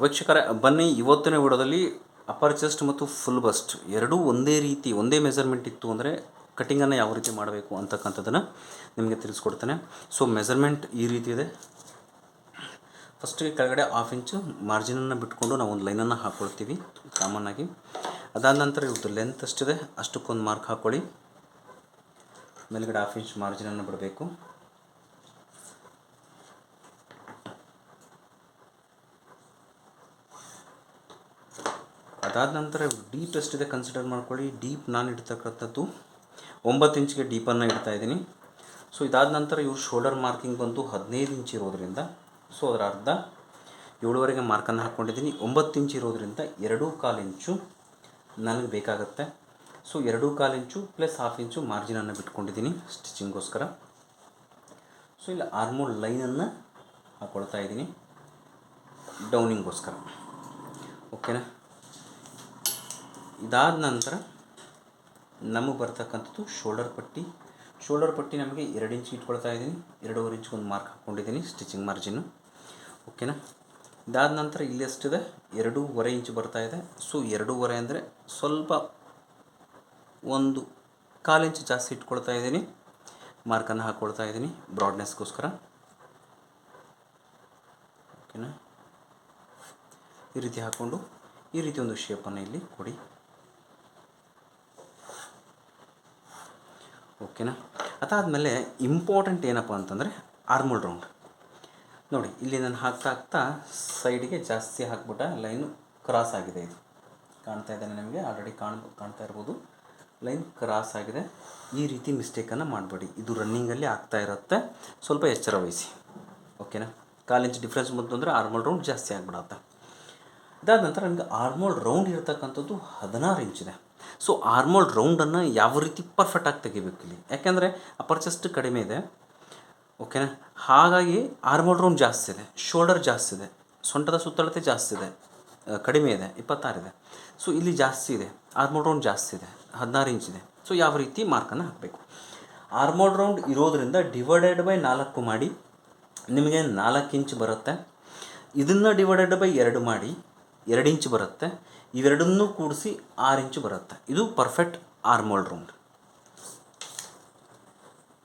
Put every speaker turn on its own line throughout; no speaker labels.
ವೀಕ್ಷಕರ, ಬನ್ನಿ ಇವತ್ತಿನ ವಿಡಿಯೋದಲ್ಲಿ ಅಪ್ಪರ್ ಚೆಸ್ಟ್ ಮತ್ತು ಫುಲ್ ಬಸ್ಟ್ ಎರಡೂ ಒಂದೇ ರೀತಿ, ಒಂದೇ ಮೆಜರ್ಮೆಂಟ್ ಇತ್ತು ಅಂದರೆ ಕಟಿಂಗನ್ನು ಯಾವ ರೀತಿ ಮಾಡಬೇಕು ಅಂತಕ್ಕಂಥದ್ದನ್ನು ನಿಮಗೆ ತಿಳಿಸ್ಕೊಡ್ತೇನೆ. ಸೊ ಮೆಜರ್ಮೆಂಟ್ ಈ ರೀತಿ ಇದೆ. ಫಸ್ಟಿಗೆ ಕೆಳಗಡೆ ಹಾಫ್ ಇಂಚು ಮಾರ್ಜಿನನ್ನು ಬಿಟ್ಕೊಂಡು ನಾವು ಒಂದು ಲೈನನ್ನು ಹಾಕ್ಕೊಳ್ತೀವಿ ಕಾಮನ್ ಆಗಿ. ಅದಾದ ನಂತರ ಇವತ್ತು ಲೆಂತ್ ಅಷ್ಟಿದೆ, ಅಷ್ಟಕ್ಕೊಂದು ಮಾರ್ಕ್ ಹಾಕ್ಕೊಳ್ಳಿ ಮೇಲ್ಗಡೆ ಹಾಫ್ ಇಂಚ್ ಮಾರ್ಜಿನನ್ನು ಬಿಡಬೇಕು. ಅದಾದ ನಂತರ ಡೀಪ್ ಎಷ್ಟಿದೆ ಕನ್ಸಿಡರ್ ಮಾಡ್ಕೊಳ್ಳಿ. ಡೀಪ್ ನಾನು ಇಡ್ತಕ್ಕಂಥದ್ದು ಒಂಬತ್ತು ಇಂಚ್ಗೆ ಡೀಪನ್ನು ಇಡ್ತಾ ಇದ್ದೀನಿ. ಸೊ ಇದಾದ ನಂತರ ಇವ್ರು ಶೋಲ್ಡರ್ ಮಾರ್ಕಿಂಗ್ ಬಂದು ಹದಿನೈದು ಇಂಚ್ ಇರೋದ್ರಿಂದ ಸೊ ಅದರ ಅರ್ಧ ಏಳುವರೆಗೆ ಮಾರ್ಕನ್ನು ಹಾಕ್ಕೊಂಡಿದ್ದೀನಿ ಒಂಬತ್ತು ಇಂಚ್ ಇರೋದ್ರಿಂದ ಎರಡೂ ಕಾಲು ಇಂಚು ನನಗೆ ಬೇಕಾಗುತ್ತೆ. ಸೊ ಎರಡೂ ಕಾಲು ಇಂಚು ಪ್ಲಸ್ ಹಾಫ್ ಇಂಚು ಮಾರ್ಜಿನನ್ನು ಬಿಟ್ಕೊಂಡಿದ್ದೀನಿ ಸ್ಟಿಚಿಂಗೋಸ್ಕರ ಸೊ ಇಲ್ಲಿ ಆರ್ಮೋಲ್ ಲೈನನ್ನು ಹಾಕ್ಕೊಳ್ತಾ ಇದ್ದೀನಿ. ಡೌನಿಂಗೋಸ್ಕರ ಓಕೆನಾ ಇದಾದ ನಂತರ ನಮಗೆ ಬರ್ತಕ್ಕಂಥದ್ದು ಶೋಲ್ಡರ್ ಪಟ್ಟಿ. ಶೋಲ್ಡರ್ ಪಟ್ಟಿ ನಮಗೆ ಎರಡು ಇಂಚ್ ಇಟ್ಕೊಳ್ತಾ ಇದ್ದೀನಿ. ಎರಡೂವರೆ ಇಂಚ್ಗೆ ಒಂದು ಮಾರ್ಕ್ ಹಾಕ್ಕೊಂಡಿದ್ದೀನಿ ಸ್ಟಿಚಿಂಗ್ ಮಾರ್ಜಿನ್ನು ಓಕೆನಾ ಇದಾದ ನಂತರ ಇಲ್ಲಿ ಎಷ್ಟಿದೆ ಎರಡೂವರೆ ಇಂಚ್ ಬರ್ತಾ ಇದೆ. ಸೊ ಎರಡೂವರೆ ಅಂದರೆ ಸ್ವಲ್ಪ ಒಂದು ಕಾಲು ಇಂಚ್ ಜಾಸ್ತಿ ಇಟ್ಕೊಳ್ತಾ ಇದ್ದೀನಿ. ಮಾರ್ಕನ್ನು ಹಾಕ್ಕೊಳ್ತಾ ಇದ್ದೀನಿ ಬ್ರಾಡ್ನೆಸ್ಗೋಸ್ಕರ ಓಕೆನಾ ಈ ರೀತಿ ಹಾಕ್ಕೊಂಡು ಈ ರೀತಿ ಒಂದು ಶೇಪನ್ನು ಇಲ್ಲಿ ಕೊಡಿ. ಓಕೆನಾ? ಅದಾದಮೇಲೆ ಇಂಪಾರ್ಟೆಂಟ್ ಏನಪ್ಪ ಅಂತಂದರೆ ಆರ್ಮೋಲ್ ರೌಂಡ್ ನೋಡಿ, ಇಲ್ಲಿ ನಾನು ಹಾಕ್ತಾ ಹಾಕ್ತಾ ಸೈಡಿಗೆ ಜಾಸ್ತಿ ಹಾಕ್ಬಿಟ್ಟ ಲೈನು ಕ್ರಾಸ್ ಆಗಿದೆ ಇದು. ಕಾಣ್ತಾ ಇದ್ದಾನೆ ನಿಮಗೆ? ಆಲ್ರೆಡಿ ಕಾಣ್, ಕಾಣ್ತಾ ಇರ್ಬೋದು. ಲೈನ್ ಕ್ರಾಸ್ ಆಗಿದೆ. ಈ ರೀತಿ ಮಿಸ್ಟೇಕನ್ನು ಮಾಡಬೇಡಿ. ಇದು ರನ್ನಿಂಗಲ್ಲಿ ಆಗ್ತಾ ಇರುತ್ತೆ. ಸ್ವಲ್ಪ ಎಚ್ಚರ ವಹಿಸಿ ಓಕೆನಾ? ಕಾಲು ಇಂಚ್ ಡಿಫ್ರೆನ್ಸ್ ಬಂತು ಅಂದರೆ ಆರ್ಮೋಲ್ ರೌಂಡ್ ಜಾಸ್ತಿ ಆಗಿಬಿಡತ್ತೆ. ಇದಾದ ನಂತರ ನಿಮಗೆ ಆರ್ಮೋಲ್ ರೌಂಡ್ ಇರತಕ್ಕಂಥದ್ದು ಹದಿನಾರು ಇಂಚಿದೆ ಸೊ ಆರ್ಮೋಲ್ ರೌಂಡನ್ನು ಯಾವ ರೀತಿ ಪರ್ಫೆಕ್ಟಾಗಿ ತೆಗಿಬೇಕು ಇಲ್ಲಿ? ಯಾಕೆಂದರೆ ಅಪರ್ಚೆಸ್ಟ್ ಕಡಿಮೆ ಇದೆ. ಓಕೆನಾ ಹಾಗಾಗಿ ಆರ್ಮೋಲ್ ರೌಂಡ್ ಜಾಸ್ತಿ ಇದೆ. ಶೋಲ್ಡರ್ ಜಾಸ್ತಿ ಇದೆ. ಸೊಂಟದ ಸುತ್ತಳತೆ ಜಾಸ್ತಿ ಇದೆ. ಕಡಿಮೆ ಇದೆ. ಇಪ್ಪತ್ತಾರಿದೆ ಸೊ ಇಲ್ಲಿ ಜಾಸ್ತಿ ಇದೆ. ಆರ್ಮೋಲ್ ರೌಂಡ್ ಜಾಸ್ತಿ ಇದೆ. ಹದಿನಾರು ಇಂಚ್ ಇದೆ. ಸೊ ಯಾವ ರೀತಿ ಮಾರ್ಕನ್ನು ಹಾಕಬೇಕು? ಆರ್ಮೋಲ್ ರೌಂಡ್ ಇರೋದರಿಂದ ಡಿವೈಡೆಡ್ ಬೈ ನಾಲ್ಕು ಮಾಡಿ, ನಿಮಗೆ ನಾಲ್ಕು ಇಂಚ್ ಬರುತ್ತೆ. ಇದನ್ನು ಡಿವೈಡೆಡ್ ಬೈ ಎರಡು ಮಾಡಿ, ಎರಡು ಇಂಚ್ ಬರುತ್ತೆ. ಇವೆರಡನ್ನೂ ಕೂಡಿಸಿ ಆರು ಇಂಚು ಬರುತ್ತೆ. ಇದು ಪರ್ಫೆಕ್ಟ್ ಆರ್ಮೋಲ್ ರೌಂಡ್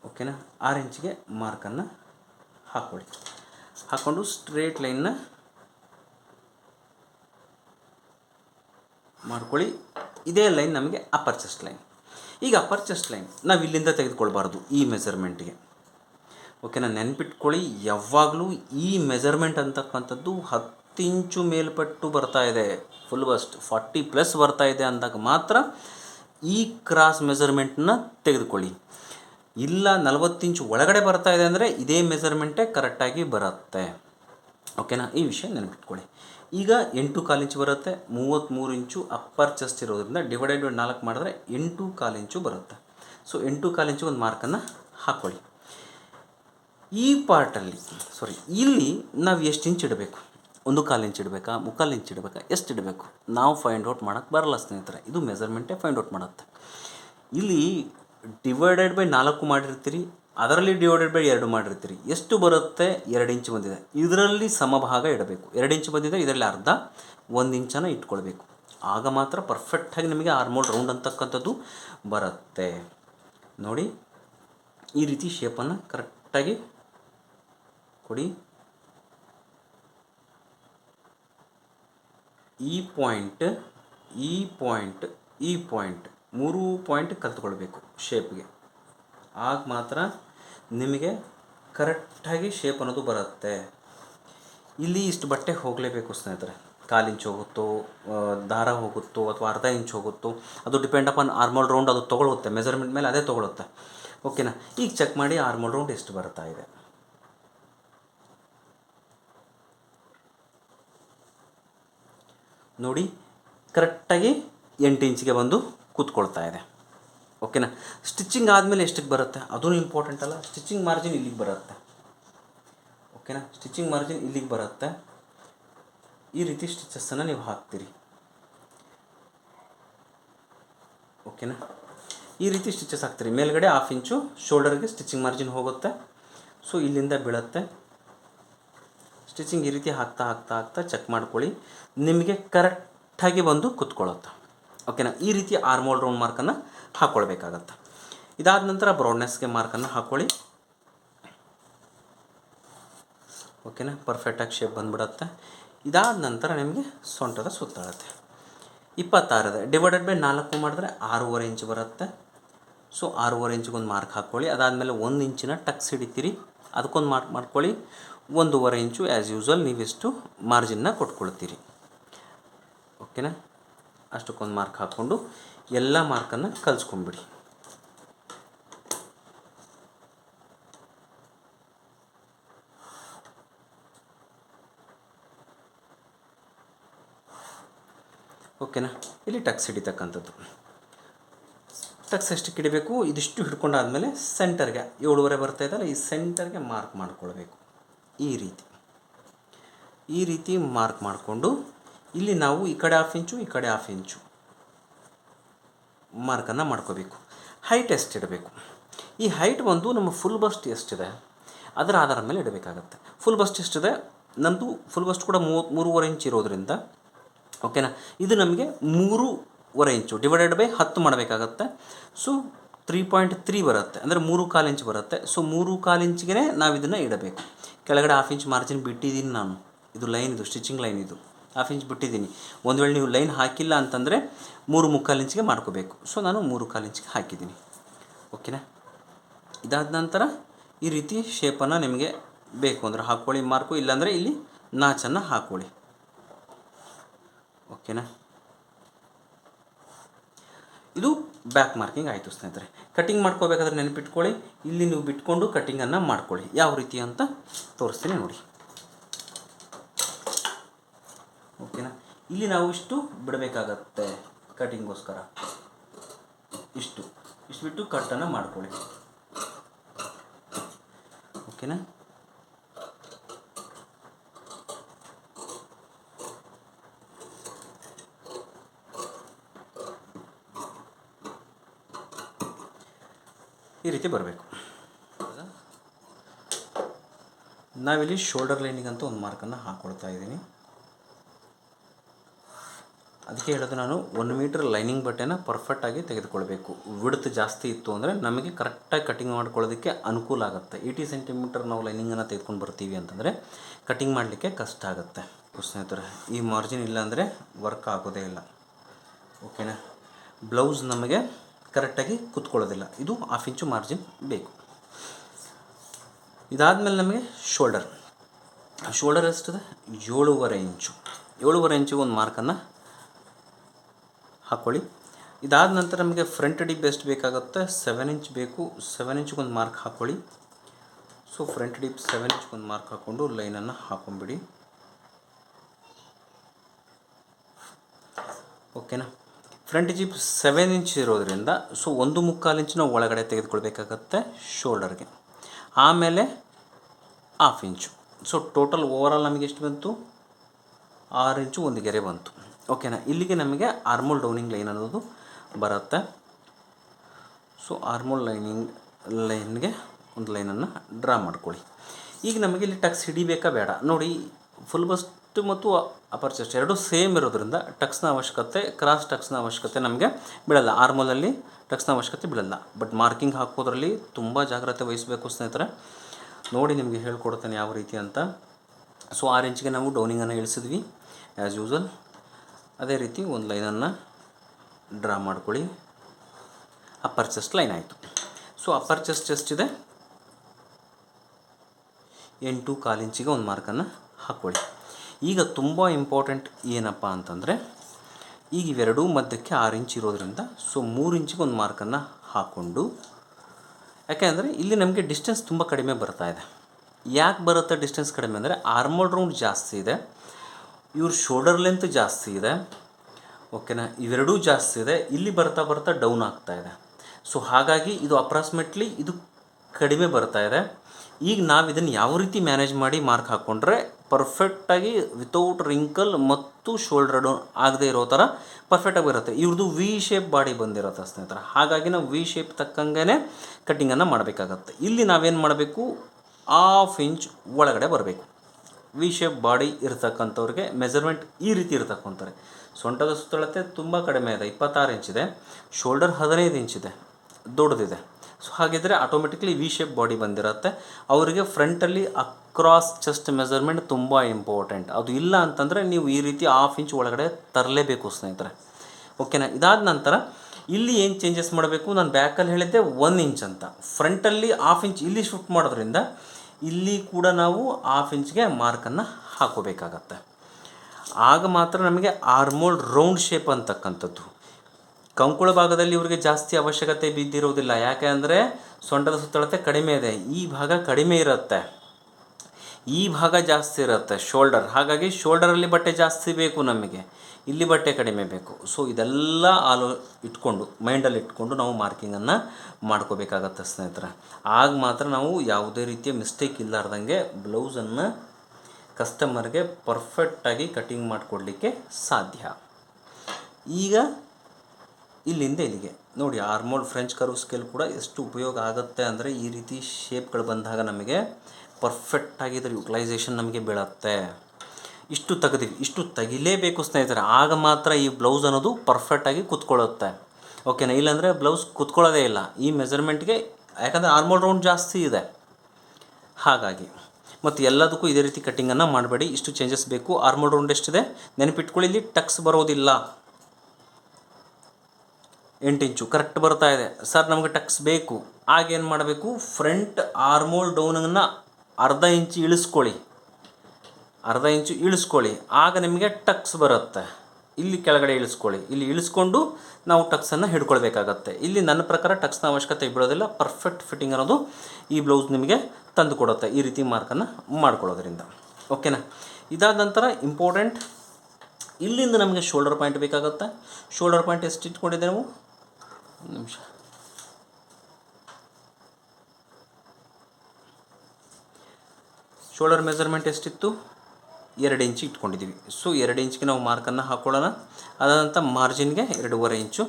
ಓಕೆನಾ ಆರು ಇಂಚಿಗೆ ಮಾರ್ಕನ್ನು ಹಾಕ್ಕೊಳ್ಳಿ ಹಾಕ್ಕೊಂಡು ಸ್ಟ್ರೇಟ್ ಲೈನ್ನ ಮಾಡ್ಕೊಳ್ಳಿ. ಇದೇ ಲೈನ್ ನಮಗೆ ಅಪ್ಪರ್ ಚೆಸ್ಟ್ ಲೈನ್ ಈಗ ಅಪ್ಪರ್ ಚೆಸ್ಟ್ ಲೈನ್ ನಾವು ಇಲ್ಲಿಂದ ತೆಗೆದುಕೊಳ್ಬಾರ್ದು ಈ ಮೆಜರ್ಮೆಂಟ್ಗೆ ಓಕೆನಾ ನೆನ್ಪಿಟ್ಕೊಳ್ಳಿ, ಯಾವಾಗಲೂ ಈ ಮೆಜರ್ಮೆಂಟ್ ಅಂತಕ್ಕಂಥದ್ದು ಹತ್ತು ಇಂಚು ಮೇಲ್ಪಟ್ಟು ಬರ್ತಾ ಇದೆ. ಫುಲ್ ಬಸ್ಟ್ ಫಾರ್ಟಿ ಪ್ಲಸ್ ಬರ್ತಾ ಇದೆ ಅಂದಾಗ ಮಾತ್ರ ಈ ಕ್ರಾಸ್ ಮೆಜರ್ಮೆಂಟನ್ನ ತೆಗೆದುಕೊಳ್ಳಿ. ಇಲ್ಲ ನಲವತ್ತು ಇಂಚ್ ಒಳಗಡೆ ಬರ್ತಾ ಇದೆ ಅಂದರೆ ಇದೇ ಮೆಜರ್ಮೆಂಟೇ ಕರೆಕ್ಟಾಗಿ ಬರುತ್ತೆ. ಓಕೆನಾ ಈ ವಿಷಯ ನೆನಪಿಟ್ಕೊಳ್ಳಿ. ಈಗ ಎಂಟು ಕಾಲು ಇಂಚು ಬರುತ್ತೆ ಮೂವತ್ತ್ಮೂರು ಇಂಚು ಅಪ್ಪರ್ ಚೆಸ್ಟ್ ಇರೋದ್ರಿಂದ ಡಿವೈಡೆಡ್ ಬೈ ನಾಲ್ಕು ಮಾಡಿದ್ರೆ ಎಂಟು ಕಾಲು ಇಂಚು ಬರುತ್ತೆ. ಸೊ ಎಂಟು ಕಾಲು ಇಂಚು ಒಂದು ಮಾರ್ಕನ್ನು ಹಾಕ್ಕೊಳ್ಳಿ ಈ ಪಾರ್ಟಲ್ಲಿ ಸಾರಿ ಇಲ್ಲಿ ನಾವು ಎಷ್ಟು ಇಂಚ್ ಇಡಬೇಕು? ಒಂದು ಕಾಲು ಇಂಚ್ ಇಡಬೇಕಾ, ಮುಕ್ಕಾಲು ಇಂಚ್ ಇಡಬೇಕಾ, ಎಷ್ಟು ಇಡಬೇಕು? ನಾವು ಫೈಂಡ್ ಔಟ್ ಮಾಡೋಕ್ಕೆ ಬರಲ್ಲ ಸ್ನೇಹಿತರೆ. ಇದು ಮೆಜರ್ಮೆಂಟೇ ಫೈಂಡ್ ಔಟ್ ಮಾಡುತ್ತೆ. ಇಲ್ಲಿ ಡಿವೈಡೆಡ್ ಬೈ ನಾಲ್ಕು ಮಾಡಿರ್ತೀರಿ, ಅದರಲ್ಲಿ ಡಿವೈಡೆಡ್ ಬೈ ಎರಡು ಮಾಡಿರ್ತೀರಿ. ಎಷ್ಟು ಬರುತ್ತೆ? ಎರಡು ಇಂಚು ಬಂದಿದೆ. ಇದರಲ್ಲಿ ಸಮಭಾಗ ಇಡಬೇಕು. ಎರಡು ಇಂಚು ಬಂದಿದೆ, ಇದರಲ್ಲಿ ಅರ್ಧ, ಒಂದು ಇಂಚನ್ನು ಇಟ್ಕೊಳ್ಬೇಕು. ಆಗ ಮಾತ್ರ ಪರ್ಫೆಕ್ಟಾಗಿ ನಿಮಗೆ ಆರ್ಮೋಲ್ ರೌಂಡ್ ಅಂತಕ್ಕಂಥದ್ದು ಬರುತ್ತೆ. ನೋಡಿ, ಈ ರೀತಿ ಶೇಪನ್ನು ಕರೆಕ್ಟಾಗಿ ಕೊಡಿ. ಈ ಪಾಯಿಂಟ್ ಈ ಪಾಯಿಂಟ್ ಈ ಪಾಯಿಂಟ್ ಮೂರು ಪಾಯಿಂಟ್ ಕಲ್ತ್ಕೊಳ್ಬೇಕು ಶೇಪ್ಗೆ ಆಗ ಮಾತ್ರ ನಿಮಗೆ ಕರೆಕ್ಟಾಗಿ ಶೇಪ್ ಅನ್ನೋದು ಬರುತ್ತೆ. ಇಲ್ಲಿ ಇಷ್ಟು ಬಟ್ಟೆ ಹೋಗಲೇಬೇಕು ಸ್ನೇಹಿತರೆ. ಕಾಲು ಇಂಚ್ ಹೋಗುತ್ತೋ ದಾರ ಹೋಗುತ್ತೋ ಅಥವಾ ಅರ್ಧ ಇಂಚ್ ಹೋಗುತ್ತೋ, ಅದು ಡಿಪೆಂಡ್ ಅಪಾನ್ ಆರ್ಮೋಲ್ ರೌಂಡ್ ಅದು ತೊಗೊಳುತ್ತೆ. ಮೆಜರ್ಮೆಂಟ್ ಮೇಲೆ ಅದೇ ತೊಗೊಳುತ್ತೆ. ಓಕೆನಾ ಈಗ ಚೆಕ್ ಮಾಡಿ ಆರ್ಮೋಲ್ ರೌಂಡ್ ಎಷ್ಟು ಬರ್ತಾ ಇದೆ. ನೋಡಿ, ಕರೆಕ್ಟಾಗಿ ಎಂಟು ಇಂಚಿಗೆ ಬಂದು ಕೂತ್ಕೊಳ್ತಾ ಇದೆ. ಓಕೆನಾ ಸ್ಟಿಚಿಂಗ್ ಆದಮೇಲೆ ಎಷ್ಟಕ್ಕೆ ಬರುತ್ತೆ? ಅದೂ ಇಂಪಾರ್ಟೆಂಟ್ ಅಲ್ಲ. ಸ್ಟಿಚಿಂಗ್ ಮಾರ್ಜಿನ್ ಇಲ್ಲಿಗೆ ಬರುತ್ತೆ. ಓಕೆನಾ ಸ್ಟಿಚಿಂಗ್ ಮಾರ್ಜಿನ್ ಇಲ್ಲಿಗೆ ಬರುತ್ತೆ. ಈ ರೀತಿ ಸ್ಟಿಚಸ್ಸನ್ನು ನೀವು ಹಾಕ್ತೀರಿ. ಓಕೆನಾ ಈ ರೀತಿ ಸ್ಟಿಚಸ್ ಹಾಕ್ತೀರಿ. ಮೇಲ್ಗಡೆ ಹಾಫ್ ಇಂಚು ಶೋಲ್ಡರ್ಗೆ ಸ್ಟಿಚಿಂಗ್ ಮಾರ್ಜಿನ್ ಹೋಗುತ್ತೆ. ಸೊ ಇಲ್ಲಿಂದ ಬೀಳುತ್ತೆ. ಸ್ಟಿಚಿಂಗ್ ಈ ರೀತಿ ಹಾಕ್ತಾ ಹಾಕ್ತಾ ಹಾಕ್ತಾ ಚೆಕ್ ಮಾಡ್ಕೊಳ್ಳಿ. ನಿಮಗೆ ಕರೆಕ್ಟಾಗಿ ಬಂದು ಕುತ್ಕೊಳ್ಳುತ್ತೆ. ಓಕೆನಾ? ಈ ರೀತಿ ಆರ್ಮೋಲ್ ರೌಂಡ್ ಮಾರ್ಕನ್ನು ಹಾಕ್ಕೊಳ್ಬೇಕಾಗತ್ತೆ ಇದಾದ ನಂತರ ಬ್ರೌಡ್ನೆಸ್ಗೆ ಮಾರ್ಕನ್ನು ಹಾಕ್ಕೊಳ್ಳಿ ಓಕೆನಾ? ಪರ್ಫೆಕ್ಟಾಗಿ ಶೇಪ್ ಬಂದ್ಬಿಡತ್ತೆ. ಇದಾದ ನಂತರ ನಿಮಗೆ ಸೊಂಟದ ಸುತ್ತಾಡುತ್ತೆ ಇಪ್ಪತ್ತಾರದ. ಡಿವೈಡೆಡ್ ಬೈ ನಾಲ್ಕು ಮಾಡಿದ್ರೆ ಆರೂವರೆ ಇಂಚ್ ಬರುತ್ತೆ. ಸೊ ಆರೂವರೆ ಇಂಚಿಗೆ ಒಂದು ಮಾರ್ಕ್ ಹಾಕ್ಕೊಳ್ಳಿ ಅದಾದಮೇಲೆ ಒಂದು ಇಂಚಿನ ಟಕ್ಸ್ ಹಿಡಿತೀರಿ ಅದಕ್ಕೊಂದು ಮಾರ್ಕ್ ಮಾಡ್ಕೊಳ್ಳಿ. ಒಂದೂವರೆ ಇಂಚು ಆ್ಯಸ್ ಯೂಸ್ವಲ್ ನೀವಿಷ್ಟು ಮಾರ್ಜಿನ್ನ ಕೊಟ್ಕೊಳ್ತೀರಿ. ಓಕೆನಾ ಅಷ್ಟಕ್ಕೊಂದು ಮಾರ್ಕ್ ಹಾಕ್ಕೊಂಡು ಎಲ್ಲ ಮಾರ್ಕನ್ನು ಕಲಿಸ್ಕೊಂಬಿಡಿ ಓಕೆನಾ ಇಲ್ಲಿ ಟಕ್ಸ್ ಹಿಡಿತಕ್ಕಂಥದ್ದು. ಟಕ್ಸ್ ಎಷ್ಟಕ್ಕೆ ಹಿಡಿಬೇಕು ಇದಿಷ್ಟು ಹಿಡ್ಕೊಂಡಾದ್ಮೇಲೆ ಸೆಂಟರ್ಗೆ ಏಳುವರೆ ಬರ್ತಾ ಇದಲ್ಲ ಈ ಸೆಂಟರ್ಗೆ ಮಾರ್ಕ್ ಮಾಡ್ಕೊಳ್ಬೇಕು. ಈ ರೀತಿ. ಈ ರೀತಿ ಮಾರ್ಕ್ ಮಾಡಿಕೊಂಡು ಇಲ್ಲಿ ನಾವು ಈ ಕಡೆ ಹಾಫ್ ಇಂಚು ಈ ಕಡೆ ಹಾಫ್ ಇಂಚು ಮಾರ್ಕನ್ನು ಮಾಡ್ಕೋಬೇಕು. ಹೈಟ್ ಎಷ್ಟು ಇಡಬೇಕು? ಈ ಹೈಟ್ ಬಂದು ನಮ್ಮ ಫುಲ್ ಬಸ್ಟ್ ಎಷ್ಟಿದೆ? ಅದರ ಆಧಾರದ ಮೇಲೆ ಇಡಬೇಕಾಗತ್ತೆ. ಫುಲ್ ಬಸ್ಟ್ ಎಷ್ಟಿದೆ? ನಮ್ಮದು ಫುಲ್ ಬಸ್ಟ್ ಕೂಡ ಮೂವತ್ತು ಮೂರುವರೆ ಇಂಚ್ ಇರೋದ್ರಿಂದ ಓಕೆನಾ ಇದು ನಮಗೆ ಮೂರುವರೆ ಇಂಚು ಡಿವೈಡೆಡ್ ಬೈ ಹತ್ತು ಮಾಡಬೇಕಾಗತ್ತೆ. ಸೊ ತ್ರೀ ಪಾಯಿಂಟ್ ತ್ರೀ ಬರುತ್ತೆ. ಅಂದರೆ ಮೂರು ಕಾಲು ಇಂಚ್ ಬರುತ್ತೆ. ಸೊ ಮೂರು ಕಾಲು ಇಂಚ್ಗೆ ನಾವು ಇದನ್ನು ಇಡಬೇಕು. ಕೆಳಗಡೆ ಹಾಫ್ ಇಂಚ್ ಮಾರ್ಜಿನ್ ಬಿಟ್ಟಿದ್ದೀನಿ ನಾನು. ಇದು ಲೈನ್ ಇದು ಸ್ಟಿಚಿಂಗ್ ಲೈನ್ ಇದು. ಹಾಫ್ ಇಂಚ್ ಬಿಟ್ಟಿದ್ದೀನಿ. ಒಂದು ವೇಳೆ ನೀವು ಲೈನ್ ಹಾಕಿಲ್ಲ ಅಂತಂದರೆ ಮೂರು ಮುಕ್ಕಾಲು ಇಂಚಿಗೆ ಮಾಡ್ಕೋಬೇಕು. ಸೊ ನಾನು ಮೂರು ಕಾಲು ಇಂಚಿಗೆ ಹಾಕಿದ್ದೀನಿ. ಓಕೆನಾ ಇದಾದ ನಂತರ ಈ ರೀತಿ ಶೇಪನ್ನು ನಿಮಗೆ ಬೇಕು. ಅಂದರೆ ಹಾಕ್ಕೊಳ್ಳಿ ಮಾರ್ಕು ಇಲ್ಲಾಂದರೆ ಇಲ್ಲಿ ನಾಚನ್ನು ಹಾಕ್ಕೊಳ್ಳಿ ಓಕೆನಾ ಇದು ಬ್ಯಾಕ್ ಮಾರ್ಕಿಂಗ್ ಆಯಿತು ಸ್ನೇಹಿತರೆ. ಕಟಿಂಗ್ ಮಾಡ್ಕೋಬೇಕಾದ್ರೆ ನೆನಪಿಟ್ಕೊಳ್ಳಿ. ಇಲ್ಲಿ ನೀವು ಬಿಟ್ಕೊಂಡು ಕಟಿಂಗನ್ನು ಮಾಡ್ಕೊಳ್ಳಿ. ಯಾವ ರೀತಿ ಅಂತ ತೋರಿಸ್ತೀನಿ ನೋಡಿ. ಓಕೆನಾ ಇಲ್ಲಿ ನಾವು ಇಷ್ಟು ಬಿಡಬೇಕಾಗತ್ತೆ ಕಟಿಂಗೋಸ್ಕರ ಇಷ್ಟು. ಇಷ್ಟು ಬಿಟ್ಟು ಕಟ್ಟನ್ನು ಮಾಡ್ಕೊಳ್ಳಿ. ಓಕೆನಾ ಈ ರೀತಿ ಬರಬೇಕು. ನಾವಿಲ್ಲಿ ಶೋಲ್ಡರ್ ಲೈನಿಂಗ್ ಅಂತ ಒಂದು ಮಾರ್ಕನ್ನು ಹಾಕ್ಕೊಳ್ತಾ ಇದ್ದೀನಿ. ಅದಕ್ಕೆ ಹೇಳೋದು ನಾನು ಒನ್ ಮೀಟರ್ ಲೈನಿಂಗ್ ಬಟ್ಟೆನ ಪರ್ಫೆಕ್ಟಾಗಿ ತೆಗೆದುಕೊಳ್ಬೇಕು. ವಿಡ್ತ್ ಜಾಸ್ತಿ ಇತ್ತು ಅಂದರೆ ನಮಗೆ ಕರೆಕ್ಟಾಗಿ ಕಟಿಂಗ್ ಮಾಡ್ಕೊಳ್ಳೋದಕ್ಕೆ ಅನುಕೂಲ ಆಗುತ್ತೆ. ಏಯ್ಟಿ ಸೆಂಟಿಮೀಟರ್ ನಾವು ಲೈನಿಂಗನ್ನು ತೆಗೆದುಕೊಂಡು ಬರ್ತೀವಿ ಅಂತಂದರೆ ಕಟಿಂಗ್ ಮಾಡಲಿಕ್ಕೆ ಕಷ್ಟ ಆಗುತ್ತೆ. ಸ್ನೇಹಿತರೆ, ಈ ಮಾರ್ಜಿನ್ ಇಲ್ಲ ಅಂದರೆ ವರ್ಕ್ ಆಗೋದೇ ಇಲ್ಲ. ಓಕೆನಾ ಬ್ಲೌಸ್ ನಮಗೆ ಕರೆಕ್ಟಾಗಿ ಕುತ್ಕೊಳ್ಳೋದಿಲ್ಲ. ಇದು ಹಾಫ್ ಇಂಚು ಮಾರ್ಜಿನ್ ಬೇಕು. ಇದಾದಮೇಲೆ ನಮಗೆ ಶೋಲ್ಡರ್ ಶೋಲ್ಡರ್ ಎಷ್ಟಿದೆ? ಏಳುವರೆ ಇಂಚು ಏಳುವರೆ ಇಂಚಿಗೆ ಒಂದು ಮಾರ್ಕನ್ನು ಹಾಕ್ಕೊಳ್ಳಿ ಇದಾದ ನಂತರ ನಮಗೆ ಫ್ರಂಟ್ ಡಿಪ್ ಎಷ್ಟು ಬೇಕಾಗುತ್ತೆ? ಸೆವೆನ್ ಇಂಚ್ ಬೇಕು. ಸೆವೆನ್ ಇಂಚ್ಗೆ ಒಂದು ಮಾರ್ಕ್ ಹಾಕ್ಕೊಳ್ಳಿ ಸೊ ಫ್ರಂಟ್ ಡಿಪ್ ಸೆವೆನ್ ಇಂಚ್ಗೆ ಒಂದು ಮಾರ್ಕ್ ಹಾಕ್ಕೊಂಡು ಲೈನನ್ನು ಹಾಕೊಂಬಿಡಿ. ಓಕೆನಾ ಫ್ರಂಟ್ ಜಿಪ್ ಸೆವೆನ್ ಇಂಚ್ ಇರೋದ್ರಿಂದ ಸೊ ಒಂದು ಮುಕ್ಕಾಲು ಇಂಚ್ ನಾವು ಒಳಗಡೆ ತೆಗೆದುಕೊಳ್ಬೇಕಾಗತ್ತೆ ಶೋಲ್ಡರ್ಗೆ ಆಮೇಲೆ half inch so total overall ನಮಗೆ ಎಷ್ಟು ಬಂತು? ಆರು ಇಂಚು ಒಂದು ಗೆರೆ ಬಂತು ಓಕೆನಾ ಇಲ್ಲಿಗೆ ನಮಗೆ ಆರ್ಮೋಲ್ ಡೌನಿಂಗ್ ಲೈನ್ ಅನ್ನೋದು ಬರುತ್ತೆ. ಸೊ ಆರ್ಮೋಲ್ ಲೈನಿಂಗ್ ಲೈನ್ಗೆ ಒಂದು ಲೈನನ್ನು ಡ್ರಾ ಮಾಡ್ಕೊಳ್ಳಿ. ಈಗ ನಮಗೆ ಇಲ್ಲಿ ಟಕ್ಸ್ ಹಿಡಿಬೇಕಾ ಬೇಡ. ನೋಡಿ ಫುಲ್ ಬಸ್ಟ್ ಮತ್ತು ಅಪರ್ ಚೆಸ್ಟ್ ಎರಡೂ ಸೇಮ್ ಇರೋದ್ರಿಂದ ಟಕ್ಸ್ನ ಅವಶ್ಯಕತೆ, ಕ್ರಾಸ್ ಟಕ್ಸ್ನ ಅವಶ್ಯಕತೆ ನಮಗೆ ಬೀಳಲ್ಲ. ಆರ್ಮಲಲ್ಲಿ ಟಕ್ಸ್ನ ಅವಶ್ಯಕತೆ ಬೀಳಲ್ಲ. ಬಟ್ ಮಾರ್ಕಿಂಗ್ ಹಾಕೋದ್ರಲ್ಲಿ ತುಂಬ ಜಾಗ್ರತೆ ವಹಿಸಬೇಕು ಸ್ನೇಹಿತರೆ. ನೋಡಿ ನಿಮಗೆ ಹೇಳ್ಕೊಡ್ತೇನೆ ಯಾವ ರೀತಿ ಅಂತ. ಸೊ ಆರು ಇಂಚಿಗೆ ನಾವು ಡೌನಿಂಗನ್ನು ಇಳಿಸಿದ್ವಿ ಆ್ಯಸ್ ಯೂಸಲ್ ಅದೇ ರೀತಿ ಒಂದು ಲೈನನ್ನು ಡ್ರಾ ಮಾಡ್ಕೊಳ್ಳಿ. ಅಪ್ಪರ್ ಚೆಸ್ಟ್ ಲೈನ್ ಆಯಿತು. ಸೊ ಅಪ್ಪರ್ ಚೆಸ್ಟ್ ಎಷ್ಟಿದೆ ಎಂಟು ಕಾಲಿಂಚಿಗೆ ಒಂದು ಮಾರ್ಕನ್ನು ಹಾಕ್ಕೊಳ್ಳಿ. ಈಗ ತುಂಬ ಇಂಪಾರ್ಟೆಂಟ್ ಏನಪ್ಪ ಅಂತಂದರೆ, ಈಗ ಇವೆರಡೂ ಮಧ್ಯಕ್ಕೆ ಆರು ಇಂಚ್ ಇರೋದ್ರಿಂದ ಸೊ ಮೂರು ಇಂಚಿಗೆ ಒಂದು ಮಾರ್ಕನ್ನು ಹಾಕ್ಕೊಂಡು ಯಾಕೆಂದರೆ ಇಲ್ಲಿ ನಮಗೆ ಡಿಸ್ಟೆನ್ಸ್ ತುಂಬ ಕಡಿಮೆ ಬರ್ತಾ ಇದೆ. ಯಾಕೆ ಬರುತ್ತೆ ಡಿಸ್ಟೆನ್ಸ್ ಕಡಿಮೆ ಅಂದರೆ ಆರ್ಮೋಲ್ ರೌಂಡ್ ಜಾಸ್ತಿ ಇದೆ, ಇವ್ರ ಶೋಲ್ಡರ್ ಲೆಂತ್ ಜಾಸ್ತಿ ಇದೆ ಓಕೆನಾ ಇವೆರಡೂ ಜಾಸ್ತಿ ಇದೆ, ಇಲ್ಲಿ ಬರ್ತಾ ಬರ್ತಾ ಡೌನ್ ಆಗ್ತಾ ಇದೆ. ಸೊ ಹಾಗಾಗಿ ಇದು ಅಪ್ರಾಕ್ಸಿಮೇಟ್ಲಿ ಇದು ಕಡಿಮೆ ಬರ್ತಾ ಇದೆ. ಈಗ ನಾವು ಇದನ್ನು ಯಾವ ರೀತಿ ಮ್ಯಾನೇಜ್ ಮಾಡಿ ಮಾರ್ಕ್ ಹಾಕ್ಕೊಂಡ್ರೆ ಪರ್ಫೆಕ್ಟಾಗಿ ವಿತೌಟ್ ರಿಂಕಲ್ ಮತ್ತು ಶೋಲ್ಡರ್ ಡೌನ್ ಆಗದೆ ಇರೋ ಥರ ಪರ್ಫೆಕ್ಟಾಗಿ ಬರುತ್ತೆ. ಇವ್ರದ್ದು ವಿ ಶೇಪ್ ಬಾಡಿ ಬಂದಿರುತ್ತೆ ಸ್ನೇಹಿತರ. ಹಾಗಾಗಿ ನಾವು ವಿ ಶೇಪ್ ತಕ್ಕಂಗೆ ಕಟ್ಟಿಂಗನ್ನು ಮಾಡಬೇಕಾಗತ್ತೆ. ಇಲ್ಲಿ ನಾವೇನು ಮಾಡಬೇಕು? ಆಫ್ ಇಂಚ್ ಒಳಗಡೆ ಬರಬೇಕು. ವಿ ಶೇಪ್ ಬಾಡಿ ಇರ್ತಕ್ಕಂಥವ್ರಿಗೆ ಮೆಜರ್ಮೆಂಟ್ ಈ ರೀತಿ ಇರ್ತಕ್ಕಂತಾರೆ ಸೊಂಟದ ಸುತ್ತಳತೆ ತುಂಬ ಕಡಿಮೆ ಇದೆ. ಇಪ್ಪತ್ತಾರು ಇದೆ. ಶೋಲ್ಡರ್ ಹದಿನೈದು ಇಂಚಿದೆ ದೊಡ್ಡದಿದೆ. ಸೊ ಹಾಗಿದ್ರೆ ಆಟೋಮೆಟಿಕ್ಲಿ ವಿ ಶೇಪ್ ಬಾಡಿ ಬಂದಿರುತ್ತೆ. ಅವರಿಗೆ ಫ್ರಂಟಲ್ಲಿ ಅಕ್ರಾಸ್ ಚೆಸ್ಟ್ ಮೆಜರ್ಮೆಂಟ್ ತುಂಬ ಇಂಪಾರ್ಟೆಂಟ್ ಅದು ಇಲ್ಲ ಅಂತಂದರೆ ನೀವು ಈ ರೀತಿ ಹಾಫ್ ಇಂಚ್ ಒಳಗಡೆ ತರಲೇಬೇಕು ಸ್ನೇಹಿತರೆ. ಓಕೆನಾ ಇದಾದ ನಂತರ ಇಲ್ಲಿ ಏನು ಚೇಂಜಸ್ ಮಾಡಬೇಕು? ನಾನು ಬ್ಯಾಕಲ್ಲಿ ಹೇಳಿದ್ದೆ ಒನ್ ಇಂಚ್ ಅಂತ. ಫ್ರಂಟಲ್ಲಿ ಹಾಫ್ ಇಂಚ್ ಇಲ್ಲಿ ಶಿಫ್ಟ್ ಮಾಡೋದ್ರಿಂದ ಇಲ್ಲಿ ಕೂಡ ನಾವು ಹಾಫ್ ಇಂಚ್ಗೆ ಮಾರ್ಕನ್ನು ಹಾಕೋಬೇಕಾಗತ್ತೆ. ಆಗ ಮಾತ್ರ ನಮಗೆ ಆರ್ಮೋಲ್ ರೌಂಡ್ ಶೇಪ್ ಅಂತಕ್ಕಂಥದ್ದು. ಕಂಕುಳ ಭಾಗದಲ್ಲಿ ಇವರಿಗೆ ಜಾಸ್ತಿ ಅವಶ್ಯಕತೆ ಬಿದ್ದಿರೋದಿಲ್ಲ. ಯಾಕೆ ಅಂದರೆ ಸೊಂಟದ ಸುತ್ತಳತೆ ಕಡಿಮೆ ಇದೆ. ಈ ಭಾಗ ಕಡಿಮೆ ಇರುತ್ತೆ. ಈ ಭಾಗ ಜಾಸ್ತಿ ಇರುತ್ತೆ ಶೋಲ್ಡರ್ ಹಾಗಾಗಿ ಶೋಲ್ಡರಲ್ಲಿ ಬಟ್ಟೆ ಜಾಸ್ತಿ ಬೇಕು ನಮಗೆ. ಇಲ್ಲಿ ಬಟ್ಟೆ ಕಡಿಮೆ ಬೇಕು. ಸೊ ಇದೆಲ್ಲ ಆಲೋ, ಇಟ್ಕೊಂಡು ಮೈಂಡಲ್ಲಿ ಇಟ್ಕೊಂಡು ನಾವು ಮಾರ್ಕಿಂಗನ್ನು ಮಾಡ್ಕೋಬೇಕಾಗತ್ತೆ ಸ್ನೇಹಿತರೆ. ಆಗ ಮಾತ್ರ ನಾವು ಯಾವುದೇ ರೀತಿಯ ಮಿಸ್ಟೇಕ್ ಇಲ್ಲಾರ್ದಂಗೆ ಬ್ಲೌಸನ್ನು ಕಸ್ಟಮರ್ಗೆ ಪರ್ಫೆಕ್ಟಾಗಿ ಕಟಿಂಗ್ ಮಾಡಿಕೊಡ್ಲಿಕ್ಕೆ ಸಾಧ್ಯ. ಈಗ ಇಲ್ಲಿಂದ ಇಲ್ಲಿಗೆ. ನೋಡಿ ಆರ್ಮೋಲ್ ಫ್ರೆಂಚ್ ಕರ್ವ್ ಸ್ಕೇಲ್ ಕೂಡ ಎಷ್ಟು ಉಪಯೋಗ ಆಗುತ್ತೆ ಅಂದರೆ ಈ ರೀತಿ ಶೇಪ್ಗಳು ಬಂದಾಗ ನಮಗೆ ಪರ್ಫೆಕ್ಟಾಗಿ ಇದ್ರ ಯುಟಿಲೈಸೇಷನ್ ನಮಗೆ ಬೀಳತ್ತೆ. ಇಷ್ಟು ತೆಗೆದಿವಿ ಇಷ್ಟು ತೆಗಿಲೇಬೇಕು ಸ್ನೇಹಿತರೆ. ಆಗ ಮಾತ್ರ ಈ ಬ್ಲೌಸ್ ಅನ್ನೋದು ಪರ್ಫೆಕ್ಟಾಗಿ ಕೂತ್ಕೊಳ್ಳುತ್ತೆ. ಓಕೆನಾ ಇಲ್ಲಾಂದರೆ ಬ್ಲೌಸ್ ಕೂತ್ಕೊಳ್ಳೋದೇ ಇಲ್ಲ. ಈ ಮೆಜರ್ಮೆಂಟ್ಗೆ ಯಾಕಂದರೆ ಆರ್ಮೋಲ್ ರೌಂಡ್ ಜಾಸ್ತಿ ಇದೆ. ಹಾಗಾಗಿ, ಮತ್ತು ಎಲ್ಲದಕ್ಕೂ ಇದೇ ರೀತಿ ಕಟ್ಟಿಂಗನ್ನು ಮಾಡಬೇಡಿ. ಇಷ್ಟು ಚೇಂಜಸ್ ಬೇಕು. ಆರ್ಮೋಲ್ ರೌಂಡ್ ಎಷ್ಟಿದೆ? ನೆನಪಿಟ್ಕೊಳ್ಳಿ ಇಲ್ಲಿ ಟಕ್ಸ್ ಬರೋದಿಲ್ಲ. ಎಂಟು ಇಂಚು. ಕರೆಕ್ಟ್ ಬರ್ತಾ ಇದೆ. ಸರ್, ನಮಗೆ ಟಕ್ಸ್ ಬೇಕು. ಆಗೇನು ಮಾಡಬೇಕು? ಫ್ರಂಟ್ ಆರ್ಮೋಲ್ ಡೌನನ್ನು ಅರ್ಧ ಇಂಚು ಇಳಿಸ್ಕೊಳ್ಳಿ. ಅರ್ಧ ಇಂಚು ಇಳಿಸ್ಕೊಳ್ಳಿ. ಆಗ ನಿಮಗೆ ಟಕ್ಸ್ ಬರುತ್ತೆ. ಇಲ್ಲಿ ಕೆಳಗಡೆ ಇಳಿಸ್ಕೊಳ್ಳಿ. ಇಲ್ಲಿ ಇಳಿಸ್ಕೊಂಡು ನಾವು ಟಕ್ಸನ್ನು ಹಿಡ್ಕೊಳ್ಬೇಕಾಗತ್ತೆ. ಇಲ್ಲಿ ನನ್ನ ಪ್ರಕಾರ ಟಕ್ಸ್ನ ಅವಶ್ಯಕತೆ ಬೀಳೋದಿಲ್ಲ. ಪರ್ಫೆಕ್ಟ್ ಫಿಟ್ಟಿಂಗ್ ಅನ್ನೋದು ಈ ಬ್ಲೌಸ್ ನಿಮಗೆ ತಂದು ಕೊಡುತ್ತೆ ಈ ರೀತಿ ಮಾರ್ಕನ್ನು ಮಾಡ್ಕೊಳ್ಳೋದ್ರಿಂದ. ಓಕೆನಾ? ಇದಾದ ನಂತರ ಇಂಪಾರ್ಟೆಂಟ್, ಇಲ್ಲಿಂದ ನಮಗೆ ಶೋಲ್ಡರ್ ಪಾಯಿಂಟ್ ಬೇಕಾಗುತ್ತೆ. ಶೋಲ್ಡರ್ ಪಾಯಿಂಟ್ ಎಷ್ಟು ಇಟ್ಕೊಂಡಿದ್ದೆ ನಾವು? ನಿಮಿಷ. ಶೋಲ್ಡರ್ ಮೆಜರ್ಮೆಂಟ್ ಎಷ್ಟಿತ್ತು? ಎರಡು ಇಂಚ್ ಇಟ್ಕೊಂಡಿದ್ದೀವಿ. ಸೊ ಎರಡು ಇಂಚ್ಗೆ ನಾವು ಮಾರ್ಕನ್ನು ಹಾಕೊಳ್ಳೋಣ. ಅದಾದಂಥ ಮಾರ್ಜಿನ್ಗೆ ಎರಡೂವರೆ ಇಂಚು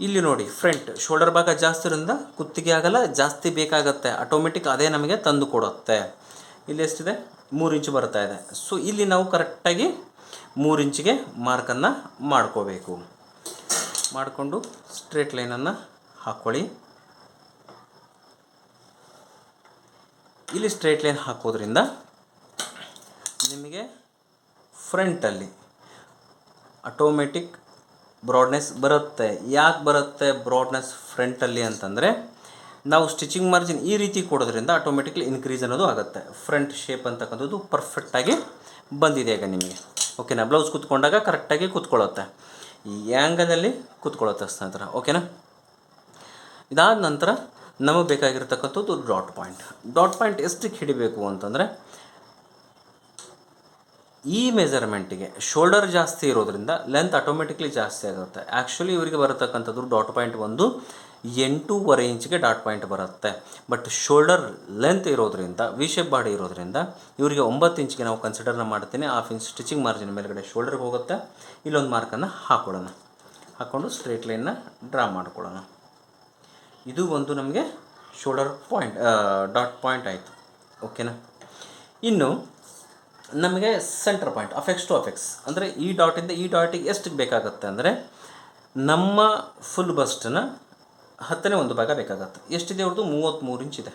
ಇಲ್ಲಿ ನೋಡಿ ಫ್ರಂಟ್ ಶೋಲ್ಡರ್ ಭಾಗ ಜಾಸ್ತಿ ಇರೋದ್ರಿಂದ ಕುತ್ತಿಗೆ ಆಗಲ್ಲ, ಜಾಸ್ತಿ ಬೇಕಾಗತ್ತೆ. ಆಟೋಮೆಟಿಕ್ ಅದೇ ನಮಗೆ ತಂದು ಕೊಡುತ್ತೆ. ಇಲ್ಲಿ ಎಷ್ಟಿದೆ? ಮೂರು ಇಂಚು ಬರ್ತಾ ಇದೆ. ಸೊ ಇಲ್ಲಿ ನಾವು ಕರೆಕ್ಟಾಗಿ ಮೂರು ಇಂಚಿಗೆ ಮಾರ್ಕನ್ನು ಮಾಡ್ಕೋಬೇಕು. ಮಾಡಿಕೊಂಡು ಸ್ಟ್ರೇಟ್ ಲೈನನ್ನು ಹಾಕ್ಕೊಳ್ಳಿ ಇಲ್ಲಿ ಸ್ಟ್ರೇಟ್ ಲೈನ್ ಹಾಕೋದ್ರಿಂದ ನಿಮಗೆ ಫ್ರಂಟಲ್ಲಿ ಆಟೋಮೆಟಿಕ್ ಬ್ರಾಡ್ನೆಸ್ ಬರುತ್ತೆ. ಯಾಕೆ ಬರುತ್ತೆ ಬ್ರಾಡ್ನೆಸ್ ಫ್ರಂಟಲ್ಲಿ ಅಂತಂದರೆ ನಾವು ಸ್ಟಿಚಿಂಗ್ ಮಾರ್ಜಿನ್ ಈ ರೀತಿ ಕೊಡೋದ್ರಿಂದ ಆಟೋಮೆಟಿಕ್ಲಿ ಇನ್ಕ್ರೀಸ್ ಅನ್ನೋದು ಆಗುತ್ತೆ. ಫ್ರಂಟ್ ಶೇಪ್ ಅಂತಕ್ಕಂಥದ್ದು ಪರ್ಫೆಕ್ಟಾಗಿ ಬಂದಿದೆ ಈಗ ನಿಮಗೆ. ಓಕೆನಾ ಬ್ಲೌಸ್ ಕೂತ್ಕೊಂಡಾಗ ಕರೆಕ್ಟಾಗಿ ಕೂತ್ಕೊಳ್ಳುತ್ತೆ. ಈ ಆ್ಯಂಗಲಲ್ಲಿ ಕೂತ್ಕೊಳ್ಳುತ್ತೆ ಸ್ನೇಹಿತರ. ಓಕೆನಾ ಇದಾದ ನಂತರ ನಮಗೆ ಬೇಕಾಗಿರ್ತಕ್ಕಂಥದ್ದು ಡಾಟ್ ಪಾಯಿಂಟ್. ಡಾಟ್ ಪಾಯಿಂಟ್ ಎಷ್ಟಕ್ಕೆ ಹಿಡಿಬೇಕು ಅಂತಂದರೆ, ಈ ಮೆಜರ್ಮೆಂಟಿಗೆ ಶೋಲ್ಡರ್ ಜಾಸ್ತಿ ಇರೋದ್ರಿಂದ ಲೆಂತ್ ಆಟೋಮೆಟಿಕ್ಲಿ ಜಾಸ್ತಿ ಆಗುತ್ತೆ. ಆ್ಯಕ್ಚುಲಿ ಇವರಿಗೆ ಬರತಕ್ಕಂಥದ್ದು ಡಾಟ್ ಪಾಯಿಂಟ್ ಒಂದು, ಎಂಟೂವರೆ ಇಂಚಿಗೆ ಡಾಟ್ ಪಾಯಿಂಟ್ ಬರುತ್ತೆ. ಬಟ್ ಶೋಲ್ಡರ್ ಲೆಂತ್ ಇರೋದ್ರಿಂದ ವಿ ಶೇಪ್ ಬಾಡಿ ಇರೋದ್ರಿಂದ ಇವರಿಗೆ ಒಂಬತ್ತು ಇಂಚಿಗೆ ನಾವು ಕನ್ಸಿಡರ್ನ ಮಾಡ್ತೀನಿ. ಹಾಫ್ ಇಂಚ್ ಸ್ಟಿಚಿಂಗ್ ಮಾರ್ಜಿನ್ ಮೇಲ್ಗಡೆ ಶೋಲ್ಡರ್ಗೆ ಹೋಗುತ್ತೆ. ಇಲ್ಲೊಂದು ಮಾರ್ಕನ್ನು ಹಾಕ್ಕೊಳ್ಳೋಣ ಹಾಕ್ಕೊಂಡು ಸ್ಟ್ರೇಟ್ ಲೈನ್ನ ಡ್ರಾ ಮಾಡ್ಕೊಳ್ಳೋಣ. ಇದು ಒಂದು ನಮಗೆ ಶೋಲ್ಡರ್ ಪಾಯಿಂಟ್ ಡಾಟ್ ಪಾಯಿಂಟ್ ಆಯಿತು. ಓಕೆನಾ ಇನ್ನು ನಮಗೆ centre point apex to apex ಅಂದರೆ ಈ ಡಾಟಿಂದ ಈ ಡಾಟಿಗೆ ಎಷ್ಟಕ್ಕೆ ಬೇಕಾಗುತ್ತೆ ಅಂದರೆ ನಮ್ಮ ಫುಲ್ ಬಸ್ಟನ್ನು ಹತ್ತನೇ ಒಂದು ಭಾಗ ಬೇಕಾಗತ್ತೆ. ಎಷ್ಟಿದೆ ಅವ್ರದ್ದು ಮೂವತ್ತ್ಮೂರು ಇಂಚ್ ಇದೆ.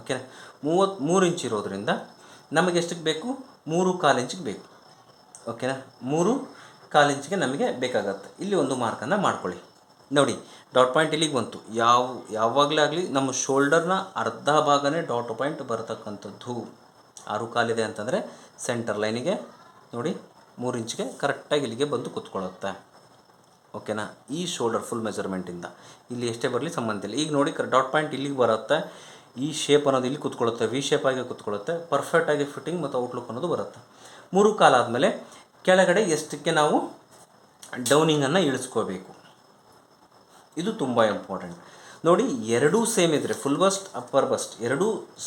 ಓಕೆನಾ ಮೂವತ್ತ್ಮೂರು ಇಂಚ್ ಇರೋದ್ರಿಂದ ನಮಗೆ ಎಷ್ಟಕ್ಕೆ ಬೇಕು? ಮೂರು ಕಾಲು ಇಂಚಿಗೆ ಬೇಕು. ಓಕೆನಾ ಮೂರು ಕಾಲು ಇಂಚಿಗೆ ನಮಗೆ ಬೇಕಾಗತ್ತೆ. ಇಲ್ಲಿ ಒಂದು ಮಾರ್ಕನ್ನು ಮಾಡ್ಕೊಳ್ಳಿ. ನೋಡಿ ಡಾಟ್ ಪಾಯಿಂಟ್ ಇಲ್ಲಿಗೆ ಬಂತು. ಯಾವ ಯಾವಾಗಲೇ ಆಗಲಿ ನಮ್ಮ ಶೋಲ್ಡರ್ನ ಅರ್ಧ ಭಾಗನೇ ಡಾಟ್ ಪಾಯಿಂಟ್ ಬರತಕ್ಕಂಥದ್ದು. ಆರು ಕಾಲಿದೆ ಅಂತಂದರೆ ಸೆಂಟರ್ ಲೈನಿಗೆ ನೋಡಿ, ಮೂರು ಇಂಚಿಗೆ ಕರೆಕ್ಟಾಗಿ ಇಲ್ಲಿಗೆ ಬಂದು ಕೂತ್ಕೊಳ್ಳುತ್ತೆ. ಓಕೆನಾ ಈ ಶೋಲ್ಡರ್ ಫುಲ್ ಮೆಜರ್ಮೆಂಟಿಂದ ಇಲ್ಲಿ ಎಷ್ಟೇ ಬರಲಿ ಸಂಬಂಧ ಇಲ್ಲ. ಈಗ ನೋಡಿ ಡಾಟ್ ಪಾಯಿಂಟ್ ಇಲ್ಲಿಗೆ ಬರುತ್ತೆ. ಈ ಶೇಪ್ ಅನ್ನೋದು ಇಲ್ಲಿ ಕೂತ್ಕೊಳ್ಳುತ್ತೆ ವಿ ಶೇಪ್ ಆಗಿ ಕೂತ್ಕೊಳ್ಳುತ್ತೆ. ಪರ್ಫೆಕ್ಟಾಗಿ ಫಿಟ್ಟಿಂಗ್ ಮತ್ತು ಔಟ್ಲುಕ್ ಅನ್ನೋದು ಬರುತ್ತೆ. ಮೂರು ಕಾಲ ಆದಮೇಲೆ ಕೆಳಗಡೆ ಎಷ್ಟಕ್ಕೆ ನಾವು ಡೌನಿಂಗನ್ನು ಇಳಿಸ್ಕೋಬೇಕು? ಇದು ತುಂಬ ಇಂಪಾರ್ಟೆಂಟ್ ನೋಡಿ, ಎರಡೂ ಸೇಮ್ ಇದ್ದರೆ ಫುಲ್ ಬಸ್ಟ್ ಅಪ್ಪರ್ ಬಸ್ಟ್ ಎರಡೂ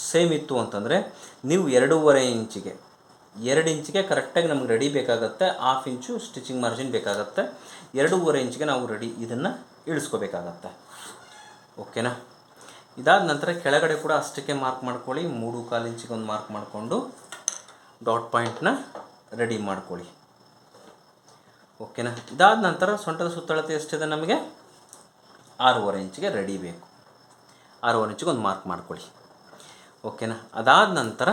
ಸೇಮ್ ಇತ್ತು ಅಂತಂದರೆ, ನೀವು ಎರಡೂವರೆ ಇಂಚಿಗೆ, ಎರಡು ಇಂಚಿಗೆ ಕರೆಕ್ಟಾಗಿ ನಮ್ಗೆ ರೆಡಿ ಬೇಕಾಗುತ್ತೆ ಹಾಫ್ ಇಂಚು ಸ್ಟಿಚಿಂಗ್ ಮಾರ್ಜಿನ್ ಬೇಕಾಗುತ್ತೆ, ಎರಡೂವರೆ ಇಂಚಿಗೆ ನಾವು ರೆಡಿ ಇದನ್ನು ಇಳಿಸ್ಕೋಬೇಕಾಗತ್ತೆ. ಓಕೆನಾ ಇದಾದ ನಂತರ ಕೆಳಗಡೆ ಕೂಡ ಅಷ್ಟಕ್ಕೆ ಮಾರ್ಕ್ ಮಾಡ್ಕೊಳ್ಳಿ, ಮೂರು ಕಾಲು ಇಂಚಿಗೆ ಒಂದು ಮಾರ್ಕ್ ಮಾಡಿಕೊಂಡು ಡಾಟ್ ಪಾಯಿಂಟ್ನ ರೆಡಿ ಮಾಡ್ಕೊಳ್ಳಿ. ಓಕೆನಾ ಇದಾದ ನಂತರ ಸೊಂಟದ ಸುತ್ತಳತೆ ಎಷ್ಟಿದೆ ನಮಗೆ? ಆರೂವರೆ ಇಂಚಿಗೆ ರೆಡಿ ಬೇಕು. ಆರೂವರೆ ಇಂಚಿಗೆ ಒಂದು ಮಾರ್ಕ್ ಮಾಡ್ಕೊಳ್ಳಿ. ಓಕೆನಾ ಅದಾದ ನಂತರ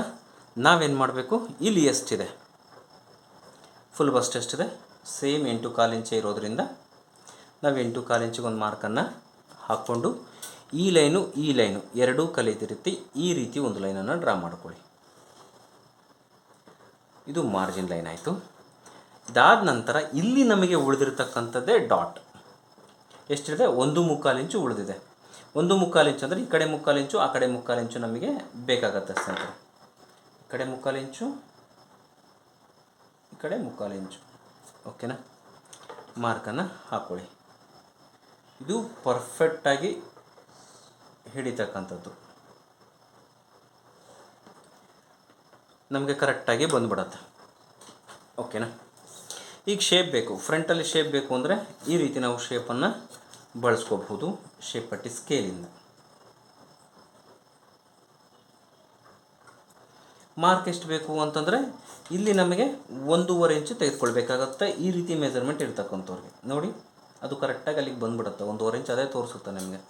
ನಾವೇನು ಮಾಡಬೇಕು? ಇಲ್ಲಿ ಎಷ್ಟಿದೆ? ಫುಲ್ ಬಸ್ಟ್ ಎಷ್ಟಿದೆ ಸೇಮ್ ಎಂಟು ಕಾಲು ಇಂಚೆ ಇರೋದರಿಂದ ನಾವು ಎಂಟು ಕಾಲು ಇಂಚಿಗೆ ಒಂದು ಮಾರ್ಕನ್ನು ಹಾಕ್ಕೊಂಡು ಈ ಲೈನು ಈ ಲೈನು ಎರಡೂ ಕಲಿತಿರುತ್ತೆ. ಈ ರೀತಿ ಒಂದು ಲೈನನ್ನು ಡ್ರಾ ಮಾಡ್ಕೊಳ್ಳಿ. ಇದು ಮಾರ್ಜಿನ್ ಲೈನ್ ಆಯಿತು. ಇದಾದ ನಂತರ ಇಲ್ಲಿ ನಮಗೆ ಉಳಿದಿರ್ತಕ್ಕಂಥದ್ದೇ ಡಾಟ್ ಎಷ್ಟಿದೆ? ಒಂದು ಮುಕ್ಕಾಲು ಇಂಚು ಉಳಿದಿದೆ. ಒಂದು ಮುಕ್ಕಾಲು ಇಂಚು ಅಂದರೆ ಈ ಕಡೆ ಮುಕ್ಕಾಲು ಇಂಚು, ಆ ಕಡೆ ಮುಕ್ಕಾಲು ಇಂಚು ನಮಗೆ ಬೇಕಾಗತ್ತೆ ಸ್ನೇಹಿತರೆ ಈ ಕಡೆ ಮುಕ್ಕಾಲು ಇಂಚು, ಈ ಕಡೆ ಮುಕ್ಕಾಲು ಇಂಚು. ಓಕೆನಾ ಮಾರ್ಕನ್ನು ಹಾಕ್ಕೊಳ್ಳಿ ಇದು ಪರ್ಫೆಕ್ಟಾಗಿ ಹಿಡಿತಕ್ಕಂಥದ್ದು. ನಮಗೆ ಕರೆಕ್ಟಾಗಿ ಬಂದುಬಿಡತ್ತೆ. ಓಕೆನಾ ಈಗ ಶೇಪ್ ಬೇಕು. ಫ್ರಂಟಲ್ಲಿ ಶೇಪ್ ಬೇಕು ಅಂದರೆ ಈ ರೀತಿ ನಾವು ಶೇಪನ್ನು ಬಳಸ್ಕೋಬಹುದು ಶೇಪಟ್ಟಿ ಪಟ್ಟಿ ಸ್ಕೇಲಿಂದ ಮಾರ್ಕ್ ಎಷ್ಟು ಬೇಕು ಅಂತಂದರೆ ಇಲ್ಲಿ ನಮಗೆ ಒಂದೂವರೆ ಇಂಚು ತೆಗೆದುಕೊಳ್ಬೇಕಾಗತ್ತೆ. ಈ ರೀತಿ ಮೆಜರ್ಮೆಂಟ್ ಇರ್ತಕ್ಕಂಥವ್ರಿಗೆ. ನೋಡಿ, ಅದು ಕರೆಕ್ಟಾಗಿ ಅಲ್ಲಿಗೆ ಬಂದ್ಬಿಡುತ್ತೆ. ಒಂದೂವರೆ ಇಂಚು ಅದೇ ತೋರಿಸುತ್ತೆ ನಿಮಗೆ.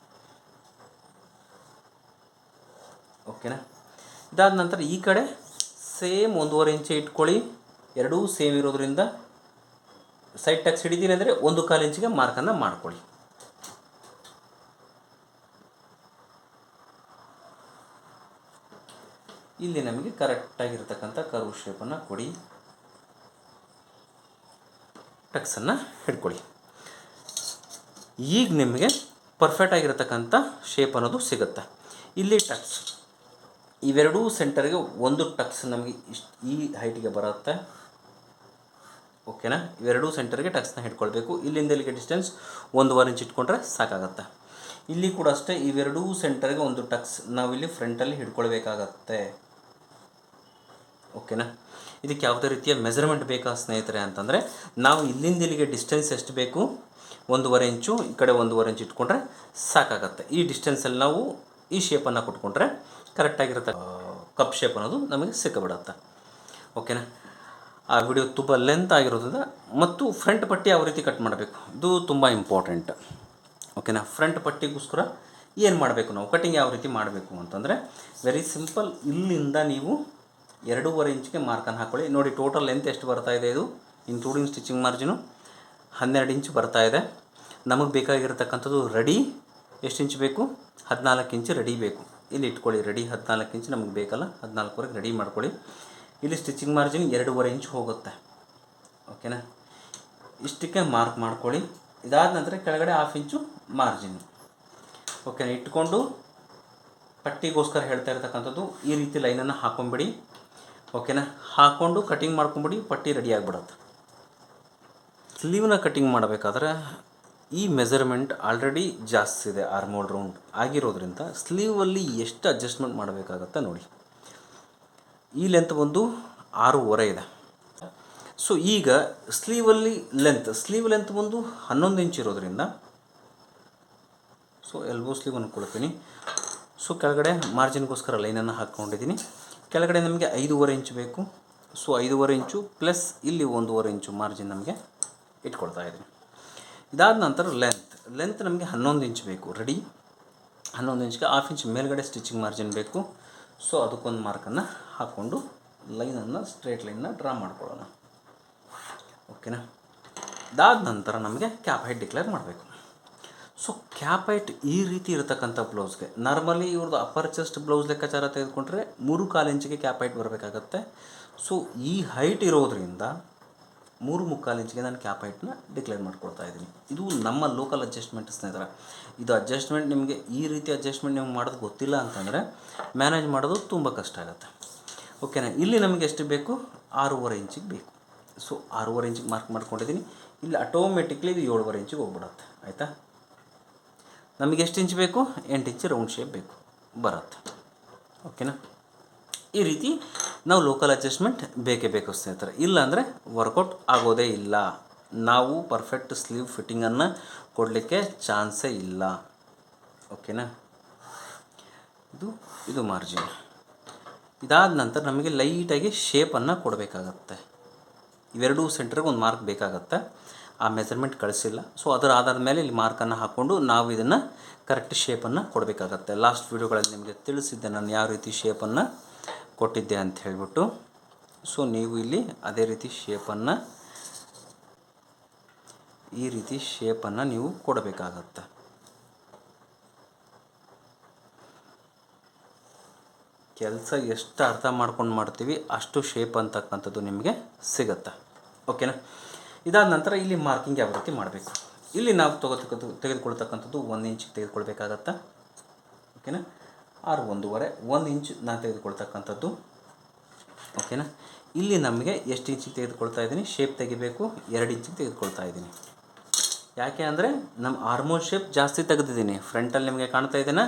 ಓಕೆನಾ ಇದಾದ ನಂತರ ಈ ಕಡೆ ಸೇಮ್ ಒಂದೂವರೆ ಇಂಚೆ ಇಟ್ಕೊಳ್ಳಿ. ಎರಡೂ ಸೇಮ್ ಇರೋದ್ರಿಂದ ಸೈಡ್ ಟ್ಯಾಕ್ಸ್ ಹಿಡಿದೀನಿ ಅಂದರೆ ಒಂದು ಕಾಲು ಇಂಚಿಗೆ ಮಾರ್ಕನ್ನು ಮಾಡ್ಕೊಳ್ಳಿ. ಇಲ್ಲಿ ನಮಗೆ ಕರೆಕ್ಟಾಗಿರ್ತಕ್ಕಂಥ ಕರ್ವ್ ಶೇಪನ್ನು ಕೊಡಿ. ಟಕ್ಸನ್ನು ಹಿಡ್ಕೊಳ್ಳಿ ಈಗ ನಿಮಗೆ ಪರ್ಫೆಕ್ಟ್ ಆಗಿರತಕ್ಕಂಥ ಶೇಪ್ ಅನ್ನೋದು ಸಿಗುತ್ತೆ. ಇಲ್ಲಿ ಟಕ್ಸ್ ಇವೆರಡೂ ಸೆಂಟರ್ಗೆ ಒಂದು ಟಕ್ಸ್ ನಮಗೆ ಇಷ್ಟು ಈ ಹೈಟಿಗೆ ಬರುತ್ತೆ. ಓಕೆನಾ? ಇವೆರಡೂ ಸೆಂಟರ್ಗೆ ಟಕ್ಸ್ನ ಹಿಡ್ಕೊಳ್ಬೇಕು. ಇಲ್ಲಿಂದ ಇಲ್ಲಿಗೆ ಡಿಸ್ಟೆನ್ಸ್ ಒಂದೂವರೆ ಇಂಚ್ ಇಟ್ಕೊಂಡ್ರೆ ಸಾಕಾಗತ್ತೆ. ಇಲ್ಲಿ ಕೂಡ ಅಷ್ಟೇ ಇವೆರಡೂ ಸೆಂಟರ್ಗೆ ಒಂದು ಟಕ್ಸ್ ನಾವಿಲ್ಲಿ ಫ್ರಂಟಲ್ಲಿ ಹಿಡ್ಕೊಳ್ಬೇಕಾಗತ್ತೆ. ಓಕೆನಾ? ಇದಕ್ಕೆ ಯಾವುದೇ ರೀತಿಯ ಮೆಜರ್ಮೆಂಟ್ ಬೇಕಾ ಸ್ನೇಹಿತರೆ ಅಂತಂದರೆ, ನಾವು ಇಲ್ಲಿಂದ ಇಲ್ಲಿಗೆ ಡಿಸ್ಟೆನ್ಸ್ ಎಷ್ಟು ಬೇಕು? ಒಂದೂವರೆ ಇಂಚು, ಈ ಕಡೆ ಒಂದೂವರೆ ಇಂಚು ಇಟ್ಕೊಂಡ್ರೆ ಸಾಕಾಗತ್ತೆ. ಈ ಡಿಸ್ಟೆನ್ಸಲ್ಲಿ ನಾವು ಈ ಶೇಪನ್ನು ಕೊಟ್ಕೊಂಡ್ರೆ ಕರೆಕ್ಟಾಗಿರುತ್ತೆ ಕಪ್ ಶೇಪ್ ಅನ್ನೋದು ನಮಗೆ ಸಿಕ್ಕಬಿಡತ್ತೆ. ಓಕೆನಾ? ಆ ವಿಡಿಯೋ ತುಂಬ ಲೆಂತ್ ಆಗಿರೋದ್ರಿಂದ ಮತ್ತು ಫ್ರಂಟ್ ಪಟ್ಟಿ ಯಾವ ರೀತಿ ಕಟ್ ಮಾಡಬೇಕು? ಇದು ತುಂಬ ಇಂಪಾರ್ಟೆಂಟ್ ಓಕೆನಾ? ಫ್ರಂಟ್ ಪಟ್ಟಿಗೋಸ್ಕರ ಏನು ಮಾಡಬೇಕು ನಾವು? ಕಟಿಂಗ್ ಯಾವ ರೀತಿ ಮಾಡಬೇಕು ಅಂತಂದರೆ ವೆರಿ ಸಿಂಪಲ್ ಇಲ್ಲಿಂದ ನೀವು ಎರಡೂವರೆ ಇಂಚಿಗೆ ಮಾರ್ಕನ್ನು ಹಾಕ್ಕೊಳ್ಳಿ ನೋಡಿ ಟೋಟಲ್ ಲೆಂತ್ ಎಷ್ಟು ಬರ್ತಾ ಇದೆ ಇದು? ಇನ್ಕ್ಲೂಡಿಂಗ್ ಸ್ಟಿಚಿಂಗ್ ಮಾರ್ಜಿನು ಹನ್ನೆರಡು ಇಂಚ್ ಬರ್ತಾ ಇದೆ. ನಮಗೆ ಬೇಕಾಗಿರತಕ್ಕಂಥದ್ದು ರೆಡಿ ಎಷ್ಟು ಇಂಚ್ ಬೇಕು? ಹದಿನಾಲ್ಕು ಇಂಚ್ ರೆಡಿ ಬೇಕು. ಇಲ್ಲಿ ಇಟ್ಕೊಳ್ಳಿ ರೆಡಿ ಹದಿನಾಲ್ಕು ಇಂಚ್ ನಮಗೆ ಬೇಕಲ್ಲ? ಹದಿನಾಲ್ಕುವರೆಗೆ ರೆಡಿ ಮಾಡ್ಕೊಳ್ಳಿ. ಇಲ್ಲಿ ಸ್ಟಿಚಿಂಗ್ ಮಾರ್ಜಿನ್ ಎರಡೂವರೆ ಇಂಚ್ ಹೋಗುತ್ತೆ. ಓಕೆನಾ ಇಷ್ಟಕ್ಕೆ ಮಾರ್ಕ್ ಮಾಡ್ಕೊಳ್ಳಿ. ಇದಾದ ನಂತರ ಕೆಳಗಡೆ ಹಾಫ್ ಇಂಚು ಮಾರ್ಜಿನ್ ಓಕೆನಾ ಇಟ್ಕೊಂಡು, ಪಟ್ಟಿಗೋಸ್ಕರ ಹೇಳ್ತಾ ಇರ್ತಕ್ಕಂಥದ್ದು ಈ ರೀತಿ ಲೈನನ್ನು ಹಾಕೊಂಬಿಡಿ. ಓಕೆನಾ? ಹಾಕ್ಕೊಂಡು ಕಟಿಂಗ್ ಮಾಡ್ಕೊಂಬಿಡಿ, ಪಟ್ಟಿ ರೆಡಿ ಆಗಿಬಿಡುತ್ತೆ. ಸ್ಲೀವ್ನ ಕಟಿಂಗ್ ಮಾಡಬೇಕಾದ್ರೆ ಈ ಮೆಜರ್ಮೆಂಟ್ ಆಲ್ರೆಡಿ ಜಾಸ್ತಿ ಇದೆ ಆರ್ಮೋಲ್ ರೌಂಡ್ ಆಗಿರೋದ್ರಿಂದ ಸ್ಲೀವಲ್ಲಿ ಎಷ್ಟು ಅಡ್ಜಸ್ಟ್ಮೆಂಟ್ ಮಾಡಬೇಕಾಗತ್ತೆ ನೋಡಿ. ಈ ಲೆಂತ್ ಒಂದು ಆರೂವರೆ ಇದೆ. ಸೊ ಈಗ ಸ್ಲೀವಲ್ಲಿ ಲೆಂತ್ ಸ್ಲೀವ್ ಲೆಂತ್ ಒಂದು ಹನ್ನೊಂದು ಇಂಚ್ ಇರೋದ್ರಿಂದ ಸೊ ಎಲ್ಬೋ ಸ್ಲೀವ್ ಅನ್ಕೊಳ್ತೀನಿ ಸೊ ಕೆಳಗಡೆ ಮಾರ್ಜಿನ್ಗೋಸ್ಕರ ಲೈನನ್ನು ಹಾಕ್ಕೊಂಡಿದ್ದೀನಿ. ಕೆಳಗಡೆ ನಮಗೆ ಐದೂವರೆ ಇಂಚು ಬೇಕು. ಸೊ ಐದೂವರೆ ಇಂಚು ಪ್ಲಸ್ ಇಲ್ಲಿ ಒಂದೂವರೆ ಇಂಚು ಮಾರ್ಜಿನ್ ನಮಗೆ ಇಟ್ಕೊಳ್ತಾ ಇದ್ದೀನಿ. ಇದಾದ ನಂತರ ಲೆಂತ್ ಲೆಂತ್ ನಮಗೆ ಹನ್ನೊಂದು ಇಂಚ್ ಬೇಕು. ರೆಡಿ ಹನ್ನೊಂದು ಇಂಚ್ಗೆ ಹಾಫ್ ಇಂಚ್ ಮೇಲ್ಗಡೆ ಸ್ಟಿಚಿಂಗ್ ಮಾರ್ಜಿನ್ ಬೇಕು. ಸೊ ಅದಕ್ಕೊಂದು ಮಾರ್ಕನ್ನು ಹಾಕ್ಕೊಂಡು ಲೈನನ್ನು ಸ್ಟ್ರೇಟ್ ಲೈನ್ನ ಡ್ರಾ ಮಾಡ್ಕೊಳ್ಳೋಣ. ಓಕೆನಾ ಇದಾದ ನಂತರ ನಮಗೆ ಕ್ಯಾಪ್ ಹೈಟ್ ಡಿಕ್ಲೇರ್ ಮಾಡಬೇಕು. ಸೊ ಕ್ಯಾಪ್ ಹೈಟ್ ಈ ರೀತಿ ಇರತಕ್ಕಂಥ ಬ್ಲೌಸ್ಗೆ ನಾರ್ಮಲಿ ಇವ್ರದ್ದು ಅಪ್ಪರ್ ಚೆಸ್ಟ್ ಬ್ಲೌಸ್ ಲೆಕ್ಕಾಚಾರ ತೆಗೆದುಕೊಂಡ್ರೆ ಮೂರು ಕಾಲು ಇಂಚಿಗೆ ಕ್ಯಾಪ್ ಹೈಟ್ ಬರಬೇಕಾಗತ್ತೆ. ಸೊ ಈ ಹೈಟ್ ಇರೋದ್ರಿಂದ ಮೂರು ಮುಕ್ಕಾಲು ಇಂಚಿಗೆ ನಾನು ಕ್ಯಾಪ್ ಹೈಟ್ನ ಡಿಕ್ಲೇರ್ ಮಾಡ್ಕೊಳ್ತಾ ಇದ್ದೀನಿ. ಇದು ನಮ್ಮ ಲೋಕಲ್ ಅಡ್ಜಸ್ಟ್ಮೆಂಟ್ ಸ್ನೇಹಿತರ. ಇದು ಅಡ್ಜಸ್ಟ್ಮೆಂಟ್ ನಿಮಗೆ ಈ ರೀತಿ ಅಡ್ಜಸ್ಟ್ಮೆಂಟ್ ನಿಮ್ಗೆ ಮಾಡೋದು ಗೊತ್ತಿಲ್ಲ ಅಂತಂದರೆ ಮ್ಯಾನೇಜ್ ಮಾಡೋದು ತುಂಬ ಕಷ್ಟ ಆಗುತ್ತೆ. ಓಕೆನಾ ಇಲ್ಲಿ ನಮಗೆ ಎಷ್ಟು ಬೇಕು? ಆರೂವರೆ ಇಂಚಿಗೆ ಬೇಕು. ಸೊ ಆರೂವರೆ ಇಂಚಿಗೆ ಮಾರ್ಕ್ ಮಾಡ್ಕೊಂಡಿದ್ದೀನಿ. ಇಲ್ಲಿ ಆಟೋಮೆಟಿಕ್ಲಿ ಇದು ಏಳುವರೆ ಇಂಚಿಗೆ ಹೋಗ್ಬಿಡತ್ತೆ. ಆಯಿತಾ? ನಮಗೆ ಎಷ್ಟು ಇಂಚ್ ಬೇಕು? ಎಂಟು ಇಂಚ್ ರೌಂಡ್ ಶೇಪ್ ಬೇಕು. ಬರುತ್ತೆ. ಓಕೆನಾ ಈ ರೀತಿ ನಾವು ಲೋಕಲ್ ಅಡ್ಜಸ್ಟ್ಮೆಂಟ್ ಬೇಕೇ ಬೇಕು ಸ್ನೇಹಿತರೆ. ಇಲ್ಲ ಅಂದರೆ ವರ್ಕೌಟ್ ಆಗೋದೇ ಇಲ್ಲ. ನಾವು ಪರ್ಫೆಕ್ಟ್ ಸ್ಲೀವ್ ಫಿಟ್ಟಿಂಗನ್ನು ಕೊಡಲಿಕ್ಕೆ ಚಾನ್ಸೇ ಇಲ್ಲ. ಓಕೆನಾ ಇದು ಇದು ಮಾರ್ಜಿನ್ ಇದಾದ ನಂತರ ನಮಗೆ ಲೈಟಾಗಿ ಶೇಪನ್ನು ಕೊಡಬೇಕಾಗತ್ತೆ. ಇವೆರಡೂ ಸೆಂಟ್ರಿಗೆ ಒಂದು ಮಾರ್ಕ್ ಬೇಕಾಗತ್ತೆ. ಆ ಮೆಸರ್ಮೆಂಟ್ ಕಳಿಸಿಲ್ಲ. ಸೊ ಅದರ ಆಧಾರದ ಮೇಲೆ ಇಲ್ಲಿ ಮಾರ್ಕನ್ನು ಹಾಕ್ಕೊಂಡು ನಾವು ಇದನ್ನು ಕರೆಕ್ಟ್ ಶೇಪನ್ನು ಕೊಡಬೇಕಾಗತ್ತೆ. ಲಾಸ್ಟ್ ವೀಡಿಯೋಗಳಲ್ಲಿ ನಿಮಗೆ ತಿಳಿಸಿದ್ದೆ ನಾನು ಯಾವ ರೀತಿ ಶೇಪನ್ನು ಕೊಟ್ಟಿದ್ದೆ ಅಂತ ಹೇಳಿಬಿಟ್ಟು. ಸೊ ನೀವು ಇಲ್ಲಿ ಅದೇ ರೀತಿ ಶೇಪನ್ನು ಈ ರೀತಿ ಶೇಪನ್ನು ನೀವು ಕೊಡಬೇಕಾಗತ್ತೆ. ಕೆಲಸ ಎಷ್ಟು ಅರ್ಥ ಮಾಡ್ಕೊಂಡು ಮಾಡ್ತೀವಿ ಅಷ್ಟು ಶೇಪ್ ಅಂತಕ್ಕಂಥದ್ದು ನಿಮಗೆ ಸಿಗುತ್ತೆ. ಓಕೆನಾ ಇದಾದ ನಂತರ ಇಲ್ಲಿ ಮಾರ್ಕಿಂಗ್ ಯಾವ ರೀತಿ ಮಾಡಬೇಕು? ಇಲ್ಲಿ ನಾವು ತಗೋತಕ್ಕಂಥ ತೆಗೆದುಕೊಳ್ತಕ್ಕಂಥದ್ದು ಒಂದು ಇಂಚ್ ತೆಗೆದುಕೊಳ್ಬೇಕಾಗತ್ತಾ? ಓಕೆನಾ ಆರು ಒಂದೂವರೆ, ಒಂದು ಇಂಚ್ ನಾನು ತೆಗೆದುಕೊಳ್ತಕ್ಕಂಥದ್ದು. ಓಕೆನಾ ಇಲ್ಲಿ ನಮಗೆ ಎಷ್ಟು ಇಂಚಿಗೆ ತೆಗೆದುಕೊಳ್ತಾ ಇದ್ದೀನಿ? ಶೇಪ್ ತೆಗಿಬೇಕು, ಎರಡು ಇಂಚಿಗೆ ತೆಗೆದುಕೊಳ್ತಾ ಇದ್ದೀನಿ. ಯಾಕೆ ಅಂದರೆ ನಮ್ಮ ಆರ್ಮೋಲ್ ಶೇಪ್ ಜಾಸ್ತಿ ತೆಗೆದಿದ್ದೀನಿ. ಫ್ರಂಟಲ್ಲಿ ನಿಮಗೆ ಕಾಣ್ತಾ ಇದ್ದೀನ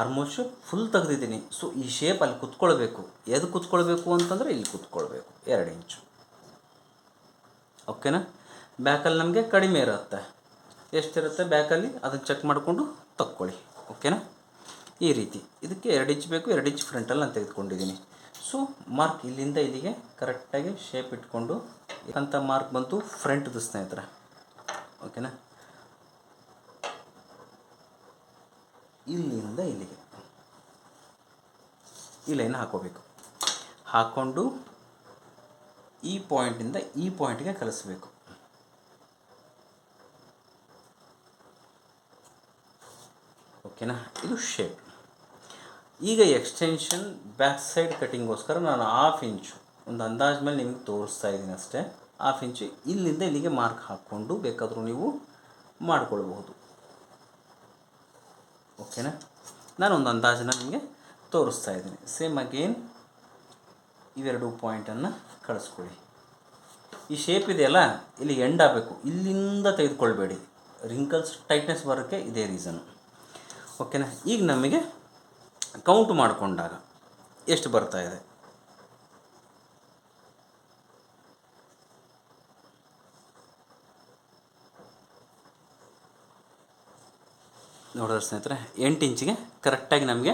ಆರ್ಮೋಲ್ ಶೇಪ್ ಫುಲ್ ತೆಗೆದಿದ್ದೀನಿ. ಸೊ ಈ ಶೇಪ್ ಅಲ್ಲಿ ಕುತ್ಕೊಳ್ಬೇಕು. ಎದು ಕುತ್ಕೊಳ್ಬೇಕು ಅಂತಂದರೆ ಇಲ್ಲಿ ಕುತ್ಕೊಳ್ಬೇಕು. ಎರಡು ಇಂಚು ಓಕೆನಾ? ಬ್ಯಾಕಲ್ಲಿ ನಮಗೆ ಕಡಿಮೆ ಇರುತ್ತೆ. ಎಷ್ಟಿರುತ್ತೆ ಬ್ಯಾಕಲ್ಲಿ ಅದನ್ನು ಚೆಕ್ ಮಾಡಿಕೊಂಡು ತಕ್ಕೊಳ್ಳಿ. ಓಕೆನಾ? ಈ ರೀತಿ. ಇದಕ್ಕೆ ಎರಡು ಇಂಚ್ ಬೇಕು, ಎರಡು ಇಂಚ್ ಫ್ರಂಟಲ್ಲಿ ನಾನು ತೆಗೆದುಕೊಂಡಿದ್ದೀನಿ ಸೊ ಮಾರ್ಕ್ ಇಲ್ಲಿಂದ ಇಲ್ಲಿಗೆ ಕರೆಕ್ಟಾಗಿ ಶೇಪ್ ಇಟ್ಕೊಂಡು ಅಂತ ಮಾರ್ಕ್ ಬಂತು ಫ್ರಂಟ್ದು ಸ್ನೇಹಿತರೆ. ಓಕೆನಾ? ಇಲ್ಲಿಂದ ಇಲ್ಲಿಗೆ. ಈ ಲೈನ್ ಹಾಕೋಬೇಕು? ಹಾಕ್ಕೊಂಡು ಈ ಪಾಯಿಂಟಿಂದ ಈ ಪಾಯಿಂಟ್ಗೆ ಕಲಿಸ್ಬೇಕು. ಓಕೆನಾ ಇದು ಶೇಪ್ ಈಗ ಎಕ್ಸ್ಟೆನ್ಷನ್ ಬ್ಯಾಕ್ ಸೈಡ್ ಕಟಿಂಗೋಸ್ಕರ ನಾನು ಹಾಫ್ ಇಂಚು ಒಂದು ಅಂದಾಜು ಮೇಲೆ ನಿಮಗೆ ತೋರಿಸ್ತಾ ಇದ್ದೀನಿ ಅಷ್ಟೇ. ಹಾಫ್ ಇಂಚು ಇಲ್ಲಿಂದ ಇಲ್ಲಿಗೆ ಮಾರ್ಕ್ ಹಾಕ್ಕೊಂಡು ಬೇಕಾದರೂ ನೀವು ಮಾಡಿಕೊಳ್ಬಹುದು. ಓಕೆನಾ ನಾನು ಒಂದು ಅಂದಾಜನ್ನ ನಿಮಗೆ ತೋರಿಸ್ತಾ ಇದ್ದೀನಿ. ಸೇಮ್ ಅಗೇನ್ ಇವೆರಡು ಪಾಯಿಂಟನ್ನು ಕಳಿಸ್ಕೊಳ್ಳಿ ಈ ಶೇಪ್ ಇದೆಯಲ್ಲ ಇಲ್ಲಿ ಎಂಡ್ ಆಗಬೇಕು. ಇಲ್ಲಿಂದ ತೆಗೆದುಕೊಳ್ಬೇಡಿ. ರಿಂಕಲ್ಸ್ ಟೈಟ್ನೆಸ್ ಬರೋಕ್ಕೆ ಇದೇ ರೀಸನ್ ಓಕೆನಾ ಈಗ ನಮಗೆ ಕೌಂಟ್ ಮಾಡಿಕೊಂಡಾಗ ಎಷ್ಟು ಬರ್ತಾ ಇದೆ? ನೋಡಿದ್ರೆ ಸ್ನೇಹಿತರೆ, ಎಂಟು ಇಂಚಿಗೆ ಕರೆಕ್ಟಾಗಿ ನಮಗೆ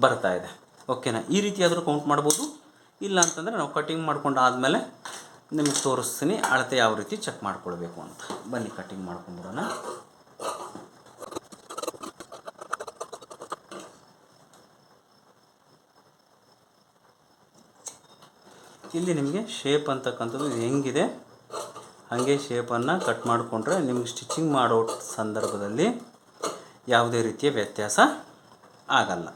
ಬರ್ತಾ ಇದೆ. ಓಕೆನಾ ಈ ರೀತಿಯಾದರೂ ಕೌಂಟ್ ಮಾಡ್ಬೋದು. ಇಲ್ಲ ಅಂತಂದರೆ ನಾವು ಕಟಿಂಗ್ ಮಾಡ್ಕೊಂಡು ಆದಮೇಲೆ ನಿಮಗೆ ತೋರಿಸ್ತೀನಿ, ಅಳತೆ ಯಾವ ರೀತಿ ಚೆಕ್ ಮಾಡ್ಕೊಳ್ಬೇಕು ಅಂತ. ಬನ್ನಿ ಕಟಿಂಗ್ ಮಾಡ್ಕೊಂಬಿಡೋಣ ಇಲ್ಲಿ ನಿಮಗೆ ಶೇಪ್ ಅಂತಕ್ಕಂಥದ್ದು ಹೆಂಗಿದೆ? ಹಾಗೆ ಶೇಪನ್ನು ಕಟ್ ಮಾಡಿಕೊಂಡ್ರೆ ನಿಮಗೆ ಸ್ಟಿಚಿಂಗ್ ಮಾಡೋ ಸಂದರ್ಭದಲ್ಲಿ ಯಾವುದೇ ರೀತಿಯ ವ್ಯತ್ಯಾಸ ಆಗಲ್ಲ.